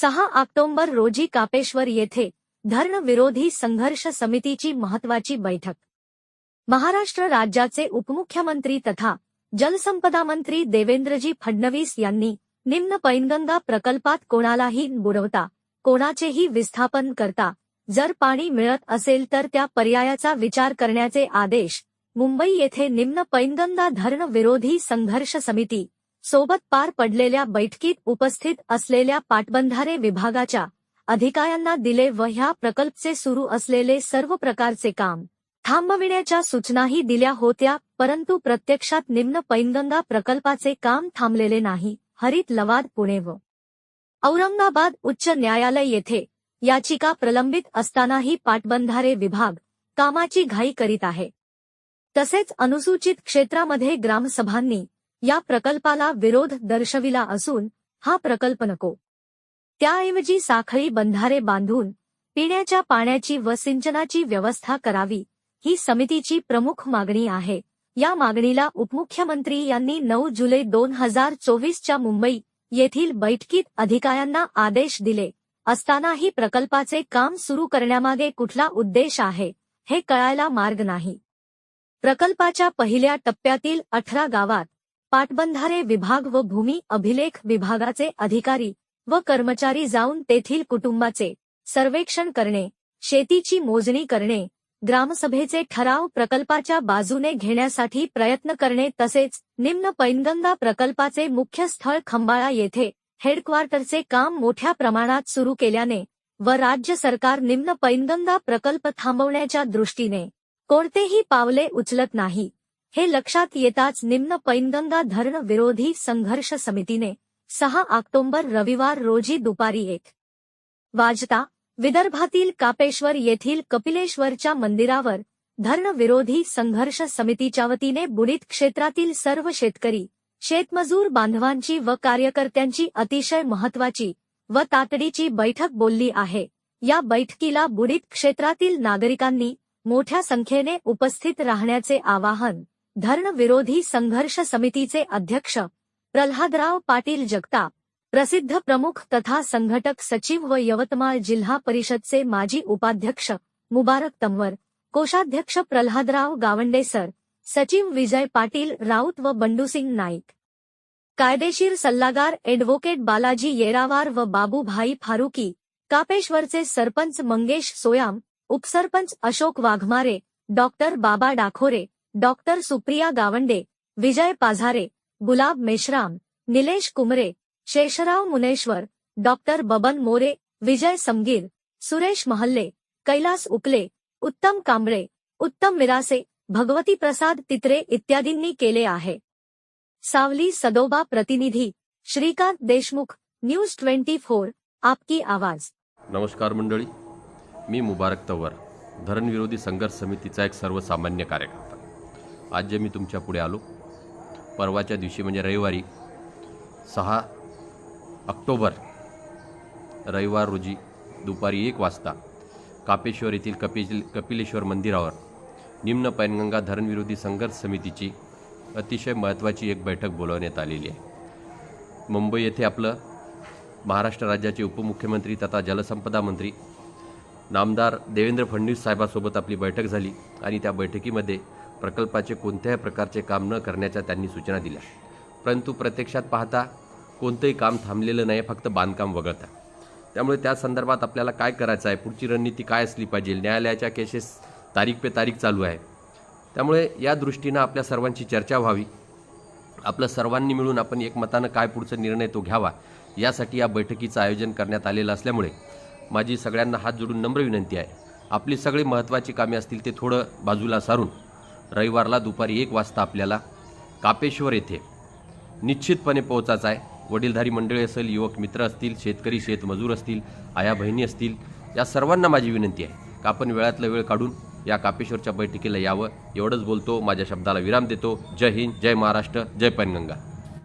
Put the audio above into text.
सहा ऑक्टोबर रोजी कापेश्वर येथे धरण विरोधी संघर्ष समितीची महत्वाची बैठक. महाराष्ट्र राज्याचे उपमुख्यमंत्री तथा जलसंपदा मंत्री देवेंद्रजी फडणवीस यांनी निम्न पैनगंगा प्रकल्पात कोणालाही बुडवता कोणाचेही विस्थापन करता जर पाणी मिळत असेल तर त्या पर्यायाचा विचार करण्याचे आदेश मुंबई येथे निम्न पैनगंगा धरण विरोधी संघर्ष समिती सोबत पार पडलेल्या बैठकीत उपस्थित असलेल्या पाटबंधारे विभागाच्या अधिकाऱ्यांना दिले व ह्या प्रकल्पचे सुरू असलेले सर्व प्रकारचे काम थांबविण्याच्या सूचनाही दिल्या होत्या परंतु प्रत्यक्षात निम्न पैनगंगा प्रकल्पाचे काम थांबलेले नाही. हरित लवाद पुणे व औरंगाबाद उच्च न्यायालय येथे याचिका प्रलंबित असतानाही पाटबंधारे विभाग कामाची घाई करीत आहे. तसेच अनुसूचित क्षेत्रामध्ये ग्रामसभांनी या प्रकल्पाला विरोध दर्शविला असून हा प्रकल्प नको. त्याऐवजी साखळी बंधारे बांधून पिण्याच्या पाण्याची व सिंचनाची व्यवस्था करावी ही समितीची प्रमुख मागणी आहे. या मागणीला उपमुख्यमंत्री यांनी नऊ जुलै दोन हजार चोवीसच्या मुंबई येथील बैठकीत अधिकाऱ्यांना आदेश दिले असतानाही प्रकल्पाचे काम सुरू करण्यामागे कुठला उद्देश आहे हे कळायला मार्ग नाही. प्रकल्पाच्या पहिल्या टप्प्यातील अठरा गावात पाटबंधारे विभाग व भूमी अभिलेख विभागाचे अधिकारी व कर्मचारी जाऊन तेथील कुटुंबाचे सर्वेक्षण करणे शेतीची मोजणी करणे ग्रामसभेचे ठराव प्रकल्पाच्या बाजूने घेण्यासाठी प्रयत्न करणे तसेच निम्न पैनगंगा प्रकल्पाचे मुख्य स्थळ खंबाळा येथे हेडक्वार्टरचे काम मोठ्या प्रमाणात सुरू केल्याने व राज्य सरकार निम्न पैनगंगा प्रकल्प थांबवण्याच्या दृष्टीने कोणतेही पावले उचलत नाही. हे लक्षात येताच निम्न पैनगंगा धरण विरोधी संघर्ष समितीने सहा ऑक्टोंबर रविवार रोजी दुपारी एक वाजता विदर्भातील कापेश्वर येथील कपिलेश्वरच्या मंदिरावर धरणविरोधी संघर्ष समितीच्या वतीने बुडीत क्षेत्रातील सर्व शेतकरी शेतमजूर बांधवांची व कार्यकर्त्यांची अतिशय महत्वाची व तातडीची बैठक बोलली आहे. या बैठकीला बुडीत क्षेत्रातील नागरिकांनी मोठ्या संख्येने उपस्थित राहण्याचे आवाहन धरण विरोधी संघर्ष समितीचे अध्यक्ष प्रल्हादराव पाटील जगताप प्रसिद्ध प्रमुख तथा संघटक सचिव व यवतमाळ जिल्हा परिषदचे माजी उपाध्यक्ष मुबारक तंवर कोषाध्यक्ष प्रल्हादराव गावंडे सर सचिव विजय पाटील राऊत व बंडूसिंग नाईक. कायदेशीर सल्लागार एडव्होकेट बालाजी येरावार व बाबूभाई फारुकी कापेश्वरचे सरपंच मंगेश सोयाम उपसरपंच Ashok Waghmare doctor Baba Dakhore doctor Supriya Gawande Vijay Pazare Gulab Meshram Nilesh Kumre Shesharao Muneshwar doctor Baban More Vijay Samgir Suresh Mahalle Kailas Ukle Uttam Kamble Uttam विरासे Bhagwati प्रसाद तित्रे इत्यादींनी केले आहे. सावली सदोबा प्रतिनिधी Shrikant Deshmukh news twenty four आपकी आवाज. नमस्कार मंडळी मी मुबारक तवर धरणविरोधी संघर्ष समितीचा एक सर्वसामान्य कार्यक्रम. आज जे मी तुमच्यापुढे आलो परवाच्या दिवशी म्हणजे रविवारी सहा ऑक्टोबर रविवार रोजी दुपारी एक वाजता कापेश्वर येथील कपिल कपिलेश्वर मंदिरावर निम्न पैनगंगा धरणविरोधी संघर्ष समितीची अतिशय महत्त्वाची एक बैठक बोलवण्यात आलेली आहे. मुंबई येथे आपलं महाराष्ट्र राज्याचे उपमुख्यमंत्री तथा जलसंपदा मंत्री नामदार देवेंद्र फडणवीस साहेबासोबत आपली बैठक झाली आणि त्या बैठकीमध्ये प्रकल्पाचे कोणत्याही प्रकारचे काम न करण्याच्या त्यांनी सूचना दिल्या. परंतु प्रत्यक्षात पाहता कोणतंही काम थांबलेलं नाही फक्त बांधकाम वगळता. त्यामुळे त्या संदर्भात आपल्याला काय करायचं आहे? पुढची रणनीती काय असली पाहिजे? न्यायालयाच्या केसेस तारीख पे तारीख चालू आहे. त्यामुळे या दृष्टीनं आपल्या सर्वांची चर्चा व्हावी. आपलं सर्वांनी मिळून आपण एकमतानं काय पुढचा निर्णय तो घ्यावा यासाठी या बैठकीचं आयोजन करण्यात आलेलं असल्यामुळे माझी सगळ्यांना हात जोडून नम्र विनंती आहे. आपली सगळी महत्त्वाची कामे असतील ते थोडं बाजूला सारून रविवारला दुपारी एक वाजता आपल्याला कापेश्वर येथे निश्चितपणे पोहोचायचं आहे. वडीलधारी मंडळी असेल युवक मित्र असतील शेतकरी शेतमजूर असतील आया बहिणी असतील या सर्वांना माझी विनंती आहे का आपण वेळातला वेळ काढून या कापेश्वरच्या बैठकीला यावं? एवढंच बोलतो माझ्या शब्दाला विराम देतो. जय हिंद जय महाराष्ट्र जय पैनगंगा.